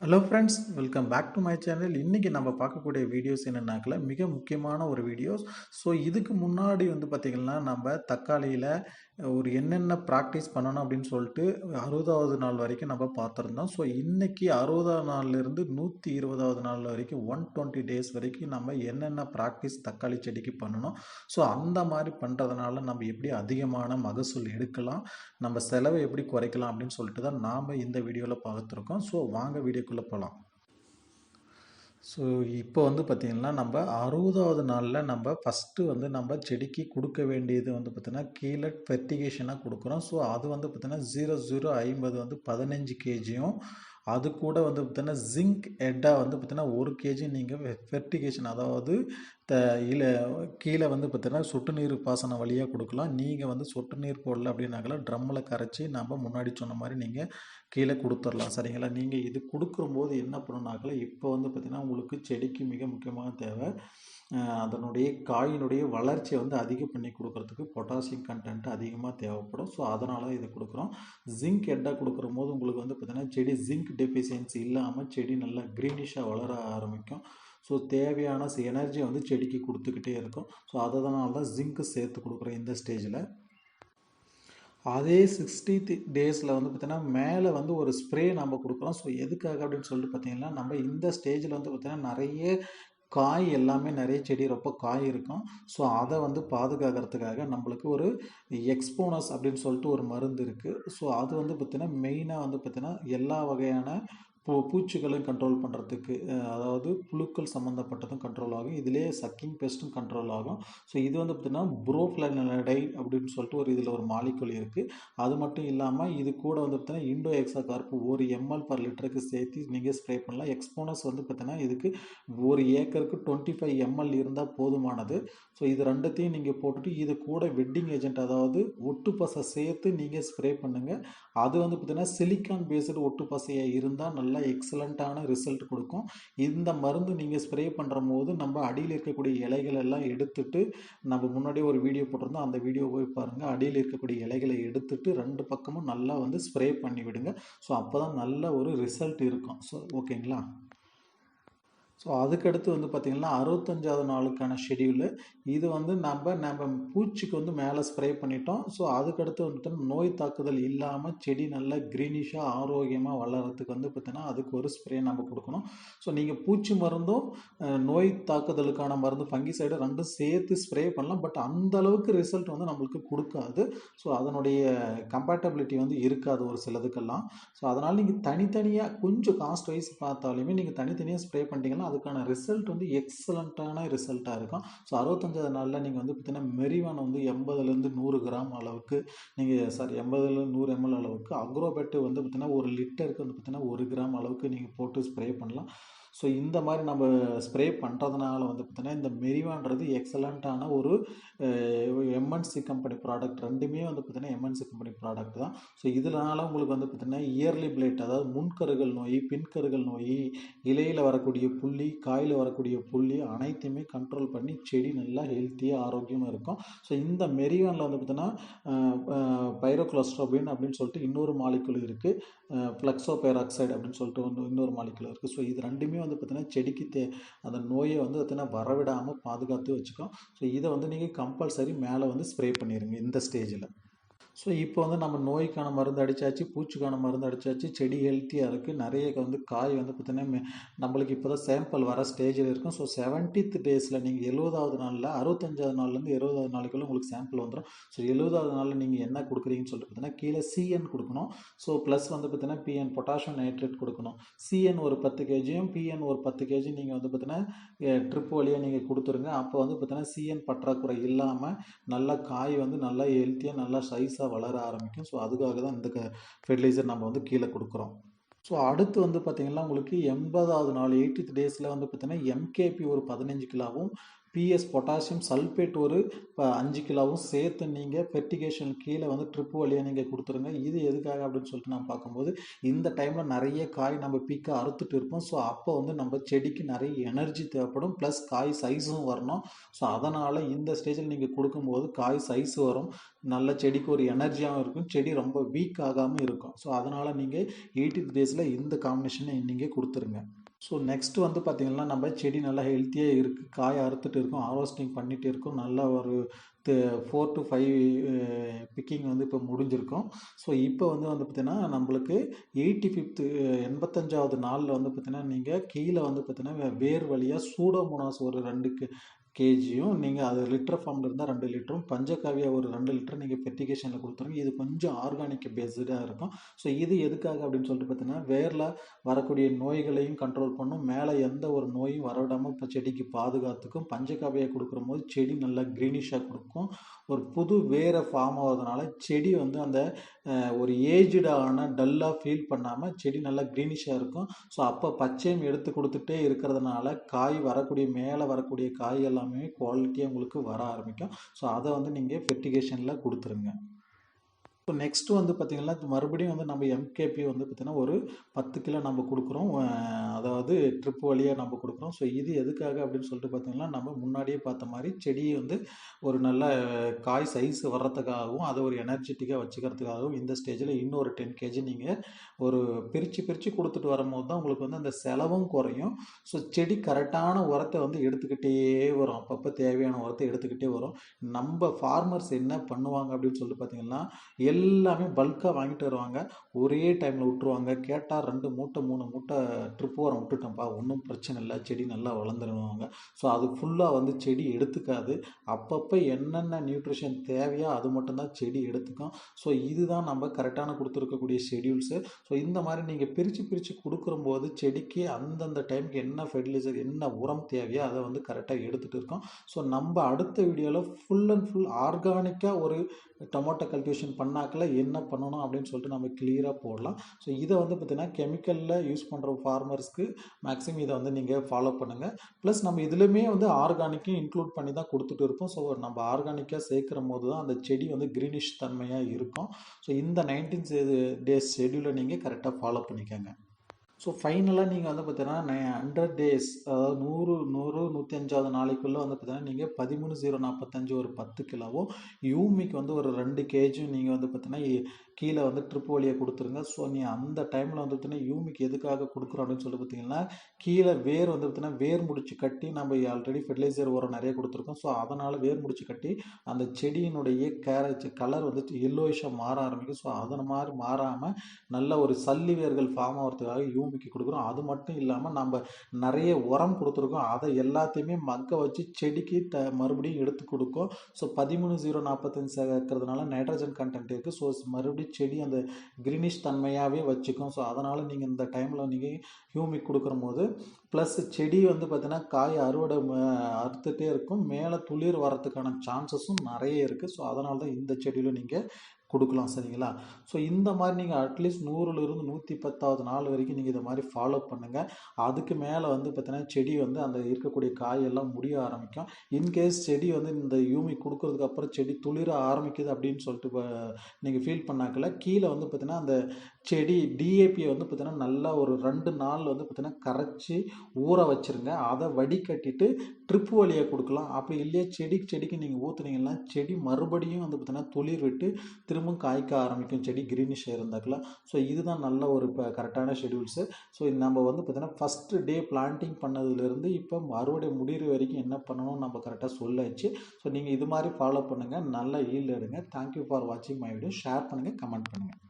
Hello friends welcome back to my channel இன்றைக்கி நம்ம பார்க்கக்கூடிய வீடியோஸ் என்னென்னாக்கில் மிக முக்கியமான ஒரு வீடியோஸ் ஸோ இதுக்கு முன்னாடி வந்து பார்த்திங்கன்னா நம்ம தக்காளியில் ஒரு என்னென்ன ப்ராக்டிஸ் பண்ணணும் அப்படின்னு சொல்லிட்டு அறுபதாவது நாள் வரைக்கும் நம்ம பார்த்துருந்தோம். ஸோ இன்றைக்கி அறுபதாவது நாள்லேருந்து நூற்றி இருபதாவது நாள் வரைக்கும் ஒன் டுவெண்ட்டி டேஸ் வரைக்கும் நம்ம என்னென்ன ப்ராக்டிஸ் தக்காளி செடிக்கு பண்ணணும். ஸோ அந்த மாதிரி பண்ணுறதுனால நம்ம எப்படி அதிகமான மகசூல் எடுக்கலாம் நம்ம செலவை எப்படி குறைக்கலாம் அப்படின்னு சொல்லிட்டு தான் நாம் இந்த வீடியோவில் பார்த்துருக்கோம். ஸோ வாங்க வீடியோக்குள்ளே போகலாம் ஸோ இப்போ வந்து பார்த்திங்கன்னா நம்ம அறுபதாவது நாளில் நம்ம ஃபஸ்ட்டு வந்து நம்ம செடிக்கு கொடுக்க வேண்டியது வந்து பார்த்திங்கன்னா கீழே ஃபெர்டிகேஷனாக கொடுக்குறோம். ஸோ அது வந்து பார்த்திங்கன்னா ஜீரோ ஜீரோ ஐம்பது வந்து பதினஞ்சு கேஜியும் அது கூட வந்து பார்த்திங்கன்னா ஜிங்க் ஹெட்டாக வந்து பார்த்திங்கன்னா ஒரு கேஜி நீங்கள் ஃபெர்டிகேஷன் அதாவது த இல கீழே வந்து பார்த்திங்கன்னா சொட்டு நீர் பாசனம் வழியாக கொடுக்கலாம். நீங்கள் வந்து சொட்டு நீர் போடல அப்படின்னாக்கல ட்ரம்மில் கரைச்சி நம்ம முன்னாடி சொன்ன மாதிரி நீங்கள் கீழே கொடுத்துடலாம். சரிங்களா? நீங்கள் இது கொடுக்கும்போது என்ன பண்ணணுனாக்கல இப்போ வந்து பார்த்திங்கன்னா உங்களுக்கு செடிக்கு மிக முக்கியமாக தேவை அதனுடைய காயினுடைய வளர்ச்சியை வந்து அதிகம் பண்ணி கொடுக்கறதுக்கு பொட்டாசியம் கண்டென்ட் அதிகமாக தேவைப்படும். ஸோ அதனால் இதை கொடுக்குறோம். ஜிங்க் ஹெட்டாக கொடுக்குற போது உங்களுக்கு வந்து பார்த்திங்கன்னா செடி ஜிங்க் டெஃபிஷியன்சி இல்லாமல் செடி நல்லா க்ரீனிஷாக வளர ஆரம்பிக்கும். ஸோ தேவையான எனர்ஜியை வந்து செடிக்கு கொடுத்துக்கிட்டே இருக்கும். ஸோ அதனால தான் ஜிங்க்கு சேர்த்து கொடுக்குறோம் இந்த ஸ்டேஜில் அதே சிக்ஸ்டி டேஸில் வந்து பார்த்திங்கன்னா மேலே வந்து ஒரு ஸ்ப்ரே நம்ம கொடுக்குறோம். ஸோ எதுக்காக அப்படின்னு சொல்லிட்டு பார்த்தீங்கன்னா நம்ம இந்த ஸ்டேஜில் வந்து பார்த்திங்கன்னா நிறைய காய் எல்லாமே நிறைய செடி ரொம்ப காய் இருக்கும். ஸோ அதை வந்து பாதுகாக்கிறதுக்காக நம்மளுக்கு ஒரு எக்ஸ்போனஸ் அப்படின்னு சொல்லிட்டு ஒரு மருந்து இருக்குது ஸோ அது வந்து பார்த்திங்கன்னா மெயினாக வந்து பார்த்திங்கன்னா எல்லா வகையான பூ பூச்சிகளையும் கண்ட்ரோல் பண்ணுறதுக்கு அதாவது புழுக்கள் சம்மந்தப்பட்டதும் கண்ட்ரோல் ஆகும். இதிலே சக்கிங் பெஸ்ட்டும் கண்ட்ரோல் ஆகும். ஸோ இது வந்து பார்த்திங்கன்னா புரோஃப்ளனடை அப்படின்னு சொல்லிட்டு ஒரு இதில் ஒரு மாலிகுல் இருக்குது அது மட்டும் இல்லாமல் இது கூட வந்து பார்த்திங்கன்னா இண்டோ எக்ஸா கார்ப்பு ஒரு எம்எல் பர் லிட்டருக்கு சேர்த்து நீங்கள் ஸ்ப்ரே பண்ணலாம். எக்ஸ்போனஸ் வந்து பார்த்திங்கன்னா இதுக்கு ஒரு ஏக்கருக்கு டுவெண்ட்டி ஃபைவ் எம்எல் இருந்தால் போதுமானது. ஸோ இது ரெண்டுத்தையும் நீங்கள் போட்டுட்டு இது கூட வெட்டிங் ஏஜென்ட் அதாவது ஒட்டு பசை சேர்த்து நீங்கள் ஸ்ப்ரே பண்ணுங்கள் அது வந்து பார்த்திங்கன்னா சிலிக்கான் பேஸ்டு ஒட்டு பசையாக இருந்தால் நல்லா எக்ஸலண்ட்டான ரிசல்ட் கொடுக்கும். இந்த மருந்து நீங்கள் ஸ்ப்ரே பண்ணுற போது நம்ம அடியில் இருக்கக்கூடிய இலைகள் எல்லாம் எடுத்துட்டு நம்ம முன்னாடி ஒரு வீடியோ போட்டிருந்தோம். அந்த வீடியோ போய் பாருங்கள் அடியில் இருக்கக்கூடிய இலைகளை எடுத்துட்டு ரெண்டு பக்கமும் நல்லா வந்து ஸ்ப்ரே பண்ணி விடுங்க ஸோ அப்போ தான் நல்ல ஒரு ரிசல்ட் இருக்கும். ஸோ ஓகேங்களா ஸோ அதுக்கடுத்து வந்து பார்த்திங்கன்னா அறுபத்தஞ்சாவது நாளுக்கான ஷெடியூலு இது வந்து நம்ம நம்ம பூச்சிக்கு வந்து மேலே ஸ்ப்ரே பண்ணிட்டோம். ஸோ அதுக்கடுத்து வந்துட்டு நோய் தாக்குதல் இல்லாமல் செடி நல்லா க்ரீனிஷாக ஆரோக்கியமாக வளர்கிறதுக்கு வந்து பார்த்திங்கன்னா அதுக்கு ஒரு ஸ்ப்ரே நம்ம கொடுக்கணும். ஸோ நீங்கள் பூச்சி மருந்தும் நோய் தாக்குதலுக்கான மருந்து ஃபங்கி சைடு ரெண்டும் சேர்த்து ஸ்ப்ரே பண்ணலாம். பட் அந்த அளவுக்கு ரிசல்ட் வந்து நம்மளுக்கு கொடுக்காது. ஸோ அதனுடைய கம்பேட்டபிலிட்டி வந்து இருக்காது ஒரு சிலதுக்கெல்லாம். ஸோ அதனால் நீங்கள் தனித்தனியாக கொஞ்சம் காஸ்ட் வைஸ் பார்த்தாலுமே நீங்கள் தனித்தனியாக ஸ்ப்ரே பண்ணிட்டீங்கன்னா அதுக்கான ரிசல்ட் வந்து எக்ஸலண்ட்டான ரிசல்ட்டாக இருக்கும். ஸோ அறுபத்தஞ்சாவது நாளில் நீங்கள் வந்து பார்த்தீங்கன்னா மெரிவான் வந்து எண்பதுலேருந்து நூறு கிராம் அளவுக்கு நீங்கள் சாரி எண்பதுலேருந்து நூறு எம்எல் அளவுக்கு அக்ரோபெட்டு வந்து பார்த்திங்கன்னா ஒரு லிட்டருக்கு வந்து பார்த்திங்கன்னா ஒரு கிராம் அளவுக்கு நீங்கள் போட்டு ஸ்ப்ரே பண்ணலாம். ஸோ இந்த மாதிரி நம்ம ஸ்ப்ரே பண்ணுறதுனால வந்து பார்த்திங்கன்னா இந்த மெரிவான்றது எக்ஸலண்ட்டான ஒரு எம்என்சி கம்பெனி ப்ராடக்ட் ரெண்டுமே வந்து பார்த்திங்கன்னா எம்என்சி கம்பெனி ப்ராடக்ட் தான். ஸோ இதனால உங்களுக்கு வந்து பார்த்திங்கன்னா இயர்லி பிளேட் அதாவது முன்கருகள் நோய் பின்கருகள் நோய் இலையில் வரக்கூடிய புள்ளி காயில் வரக்கூடிய புள்ளி அனைத்தையுமே கண்ட்ரோல் பண்ணி செடி நல்லா ஹெல்த்தியாக ஆரோக்கியமாக இருக்கும். ஸோ இந்த மெரிவானில் வந்து பார்த்திங்கன்னா பைரோக்ளோஸ்ட்ரோபின் அப்படின்னு சொல்லிட்டு இன்னொரு மாலிக்குள் இருக்குது ஃப்ளக்ஸோ பைராக்சைடு அப்படின்னு சொல்லிட்டு ஒன்று இன்னொரு மாலிக்குள் இருக்குது ஸோ இது ரெண்டுமே வந்து பார்த்திங்கன்னா செடிக்கு தே அந்த நோயை வந்து பார்த்திங்கன்னா வரவிடாமல் பாதுகாத்து வச்சுக்கோம். ஸோ இதை வந்து நீங்கள் கம்பல்சரி மேலே வந்து ஸ்ப்ரே பண்ணிடுங்க இந்த ஸ்டேஜில் ஸோ இப்போ வந்து நம்ம நோய்க்கான மருந்து அடித்தாச்சு பூச்சிக்கான மருந்து அடித்தாச்சு செடி ஹெல்த்தியாக இருக்குது நிறைய வந்து காய் வந்து பார்த்திங்கன்னா நம்மளுக்கு இப்போ தான் சாம்பிள் வர ஸ்டேஜில் இருக்கும். ஸோ செவன்டீத் டேஸில் நீங்கள் எழுபதாவது நாளில் அறுபத்தஞ்சாவது நாள்லேருந்து இருபதாவது நாளைக்குள்ள உங்களுக்கு சாம்பிள் வந்துடும் ஸோ எழுபதாவது நாளில் நீங்கள் என்ன கொடுக்குறீங்கன்னு சொல்லிட்டு பார்த்தீங்கன்னா கீழே சிஎன் கொடுக்கணும். ஸோ ப்ளஸ் வந்து பார்த்தீங்கன்னா பிஎன் பொட்டாசியம் நைட்ரேட் கொடுக்கணும். சிஎன் ஒரு பத்து கேஜியும் பிஎன் ஒரு பத்து கேஜி நீங்கள் வந்து பார்த்தீங்கன்னா ட்ரிப் வழியாக நீங்கள் கொடுத்துருங்க. அப்போ வந்து பார்த்தீங்கன்னா சிஎன் பற்றாக்குறை இல்லாமல் நல்லா காய் வந்து நல்லா ஹெல்த்தியாக நல்லா சைஸ் பெருசாக வளர ஆரம்பிக்கும். ஸோ அதுக்காக தான் இந்த ஃபெர்டிலைசர் நம்ம வந்து கீழே கொடுக்குறோம். ஸோ அடுத்து வந்து பார்த்திங்கன்னா உங்களுக்கு எண்பதாவது நாள் எயிட்டித் டேஸில் வந்து பார்த்திங்கன்னா எம்கேபி ஒரு பதினஞ்சு கிலோவும் பிஎஸ் பொட்டாசியம் சல்பேட் ஒரு இப்போ அஞ்சு கிலோவும் சேர்த்து நீங்கள் ஃபெர்டிகேஷன் கீழே வந்து ட்ரிப்பு வழியாக நீங்கள் கொடுத்துருங்க. இது எதுக்காக அப்படின்னு சொல்லிட்டு நான் பார்க்கும்போது இந்த டைமில் நிறைய காய் நம்ம பிக்கை அறுத்துட்டு இருப்போம். ஸோ அப்போ வந்து நம்ம செடிக்கு நிறைய எனர்ஜி தேவைப்படும். ப்ளஸ் காய் சைஸும் வரணும். ஸோ அதனால் இந்த ஸ்டேஜில் நீங்கள் கொடுக்கும்போது காய் சைஸ் வரும். நல்ல செடிக்கு ஒரு எனர்ஜியாகவும் இருக்கும். செடி ரொம்ப வீக் ஆகாமல் இருக்கும். ஸோ அதனால் நீங்கள் எயிட்டி டேஸில் இந்த காம்பினேஷனை நீங்கள் கொடுத்துருங்க. ஸோ நெக்ஸ்ட் வந்து பார்த்திங்கன்னா நம்ம செடி நல்லா ஹெல்த்தியாக இருக்குது காய் அறுத்துட்டு இருக்கும் ஹார்வெஸ்டிங் பண்ணிகிட்டு இருக்கும். நல்ல ஒரு ஃபோர் டு ஃபைவ் பிக்கிங் வந்து இப்போ முடிஞ்சிருக்கும். ஸோ இப்போ வந்து வந்து பார்த்திங்கன்னா நம்மளுக்கு எயிட்டி ஃபிஃப்த்து எண்பத்தஞ்சாவது நாளில் வந்து பார்த்திங்கன்னா நீங்கள் கீழே வந்து பார்த்திங்கன்னா வேர் வழியாக சூடோமோனாஸ் ஒரு ரெண்டுக்கு கேஜியும் நீங்கள் அது லிட்டர் ஃபார்மில் இருந்தால் ரெண்டு லிட்டரும் பஞ்சகாவியா ஒரு ரெண்டு லிட்டர் நீங்கள் ஃபெர்டிகேஷனில் கொடுத்துருங்க. இது கொஞ்சம் ஆர்கானிக் பேஸ்டாக இருக்கும். ஸோ இது எதுக்காக அப்படின்னு சொல்லிட்டு பார்த்தீங்கன்னா வேரில் வரக்கூடிய நோய்களையும் கண்ட்ரோல் பண்ணும். மேலே எந்த ஒரு நோயும் வரவிடாமல் இப்போ செடிக்கு பாதுகாத்துக்கும். பஞ்சகாவியா கொடுக்குற போது செடி நல்லா க்ரீனிஷாக கொடுக்கும். ஒரு புது வேரை ஃபார்ம் ஆகிறதுனால செடி வந்து அந்த ஒரு ஏஜ்டான டல்லாக ஃபீல் பண்ணாமல் செடி நல்லா க்ரீனிஷாக இருக்கும். ஸோ அப்போ பச்சையும் எடுத்து கொடுத்துட்டே இருக்கிறதுனால காய் வரக்கூடிய மேலே வரக்கூடிய காய் எல்லாமே குவாலிட்டியாக உங்களுக்கு வர ஆரம்பிக்கும். ஸோ அதை வந்து நீங்கள் ஃபெர்டிகேஷனில் கொடுத்துருங்க. ஸோ நெக்ஸ்ட்டு வந்து பார்த்திங்கன்னா மறுபடியும் வந்து நம்ம எம்கேபி வந்து பார்த்திங்கன்னா ஒரு பத்து கிலோ நம்ம கொடுக்குறோம். அதாவது ட்ரிப் வழியாக நம்ம கொடுக்குறோம். ஸோ இது எதுக்காக அப்படின்னு சொல்லிட்டு பார்த்திங்கன்னா நம்ம முன்னாடியே பார்த்த மாதிரி செடியை வந்து ஒரு நல்ல காய் சைஸ் வர்றதுக்காகவும் அதை ஒரு எனர்ஜெட்டிக்காக வச்சுக்கிறதுக்காகவும் இந்த ஸ்டேஜில் இன்னொரு டென் கேஜி நீங்கள் ஒரு பிரித்து பிரித்து கொடுத்துட்டு வரும்போது தான் உங்களுக்கு வந்து அந்த செலவும் குறையும். ஸோ செடி கரெக்டான உரத்தை வந்து எடுத்துக்கிட்டே வரும். அப்பப்போ தேவையான உரத்தை எடுத்துக்கிட்டே வரும். நம்ம ஃபார்மர்ஸ் என்ன பண்ணுவாங்க அப்படின்னு சொல்லிட்டு பார்த்திங்கன்னா எல்லாமே பல்காக வாங்கிட்டு வருவாங்க. ஒரே டைமில் விட்டுருவாங்க. கேட்டால் ரெண்டு மூட்டை மூணு மூட்டை ட்ரிப் வரம் விட்டுட்டோம்ப்பா ஒன்றும் பிரச்சனை இல்லை. செடி நல்லா வளர்ந்துருவாங்க. ஸோ அது ஃபுல்லாக வந்து செடி எடுத்துக்காது. அப்பப்போ என்னென்ன நியூட்ரிஷன் தேவையோ அது மட்டும்தான் செடி எடுத்துக்கும். ஸோ இதுதான் நம்ம கரெக்டான கொடுத்துருக்கக்கூடிய ஷெடியூல்ஸு ஸோ இந்த மாதிரி நீங்கள் பிரித்து பிரித்து கொடுக்கும்போது செடிக்கு அந்தந்த டைமுக்கு என்ன ஃபெர்டிலைசர் என்ன உரம் தேவையோ அதை வந்து கரெக்டாக எடுத்துகிட்டு இருக்கோம். ஸோ நம்ம அடுத்த வீடியோவில் ஃபுல் அண்ட் ஃபுல் ஆர்கானிக்காக ஒரு டொமேட்டோ கல்டிவேஷன் பண்ணாக்கில் என்ன பண்ணணும் அப்படின்னு சொல்லிட்டு நம்ம கிளியராக போடலாம். ஸோ இதை வந்து பார்த்திங்கன்னா கெமிக்கலில் யூஸ் பண்ணுற ஃபார்மர்ஸ்க்கு மேக்ஸிமம் இதை வந்து நீங்கள் ஃபாலோ பண்ணுங்கள் ப்ளஸ் நம்ம இதுலேயுமே வந்து ஆர்கானிக்கும் இன்க்ளூட் பண்ணி தான் கொடுத்துட்டு இருப்போம். ஸோ நம்ம ஆர்கானிக்காக சேர்க்குற போது தான் அந்த செடி வந்து க்ரீனிஷ் தன்மையாக இருக்கும். ஸோ இந்த நைன்டீன் டேஸ் ஷெடியூலை நீங்கள் கரெக்டாக ஃபாலோ பண்ணிக்கோங்க. ஸோ ஃபைனலாக நீங்கள் வந்து பார்த்தீங்கன்னா ஹண்ட்ரட் டேஸ் அதாவது நூறு நூறு நூற்றி அஞ்சாவது நாளைக்குள்ளே வந்து பார்த்தீங்கன்னா நீங்கள் பதிமூணு ஜீரோ நாற்பத்தஞ்சு ஒரு பத்து கிலோவும் யூமிக்கு வந்து ஒரு ரெண்டு கேஜும் நீங்கள் வந்து பார்த்தீங்கன்னா கீழே வந்து ட்ரிப் வழியாக கொடுத்துருங்க. ஸோ நீ அந்த டைமில் வந்து பார்த்தீங்கன்னா யூமிக்கு எதுக்காக கொடுக்குறோம் அப்படின்னு சொல்லி பார்த்தீங்கன்னா கீழே வேர் வந்து பார்த்தீங்கன்னா வேர் முடிச்சு கட்டி நம்ம ஆல்ரெடி ஃபெர்டிலைசர் உரம் நிறைய கொடுத்துருக்கோம். ஸோ அதனால் வேர் முடிச்சு கட்டி அந்த செடியினுடைய கேரட் கலர் வந்து எல்லோயிஷாக மாற ஆரம்பிக்கும். ஸோ அதன் மாதிரி மாறாமல் நல்ல ஒரு சல்லி வேர்கள் ஃபார்ம் ஆகிறதுக்காக பூமிக்கு கொடுக்குறோம். அது மட்டும் இல்லாமல் நம்ம நிறைய உரம் கொடுத்துருக்கோம். அதை எல்லாத்தையுமே மக்க வச்சு செடிக்கு த மறுபடியும் எடுத்து கொடுக்கும். ஸோ பதிமூணு ஜீரோ நாற்பத்தஞ்சு சேர்க்கறதுனால நைட்ரஜன் கண்டென்ட் இருக்குது ஸோ மறுபடியும் செடி அந்த க்ரீனிஷ் தன்மையாகவே வச்சுக்கும். ஸோ அதனால் நீங்கள் இந்த டைமில் நீங்கள் ஹியூமிக் கொடுக்குற போது ப்ளஸ் செடி வந்து பார்த்தீங்கன்னா காய் அறுவடை அறுத்துட்டே இருக்கும். மேலே துளிர் வரத்துக்கான சான்சஸும் நிறைய இருக்குது ஸோ அதனால தான் இந்த செடியில் நீங்கள் கொடுக்கலாம் சரிங்களா? ஸோ இந்த மாதிரி நீங்கள் அட்லீஸ்ட் நூறுலேருந்து நூற்றி பத்தாவது நாள் வரைக்கும் நீங்கள் இதை மாதிரி ஃபாலோ பண்ணுங்கள் அதுக்கு மேலே வந்து பார்த்தீங்கன்னா செடி வந்து அந்த இருக்கக்கூடிய காயெல்லாம் முடிய ஆரம்பிக்கும். இன்கேஸ் செடி வந்து இந்த யூமி கொடுக்கறதுக்கு அப்புறம் செடி துளிர ஆரம்பிக்குது அப்படின்னு சொல்லிட்டு நீங்கள் ஃபீல் பண்ணாக்கல கீழே வந்து பார்த்தீங்கன்னா அந்த செடி டிஏபியை வந்து பார்த்தீங்கன்னா நல்லா ஒரு ரெண்டு நாள் வந்து பார்த்தீங்கன்னா கரைச்சி ஊற வச்சுருங்க. அதை வடிகட்டிட்டு ட்ரிப் வழியாக கொடுக்கலாம். அப்படி இல்லையா செடி செடிக்கு நீங்கள் ஊற்றுனீங்கன்னா செடி மறுபடியும் வந்து பார்த்தீங்கன்னா துளிர் விட்டு திரும்பவும் காய்க்க ஆரம்பிக்கும். செடி க்ரீனிஷ் இருந்தாக்கலாம். ஸோ இதுதான் நல்ல ஒரு இப்போ கரெக்டான ஷெடியூல்ஸு ஸோ நம்ம வந்து பார்த்திங்கன்னா ஃபஸ்ட்டு டே பிளான்டிங் பண்ணதுலேருந்து இப்போ அறுவடை முடிகிற வரைக்கும் என்ன பண்ணணும் நம்ம கரெக்டாக சொல்லாச்சு. ஸோ நீங்கள் இது மாதிரி ஃபாலோ பண்ணுங்கள் நல்ல ஈல்டு எடுங்க. தேங்க்யூ ஃபார் வாட்சிங் மை வீடியோ ஷேர் பண்ணுங்கள் கமெண்ட் பண்ணுங்கள்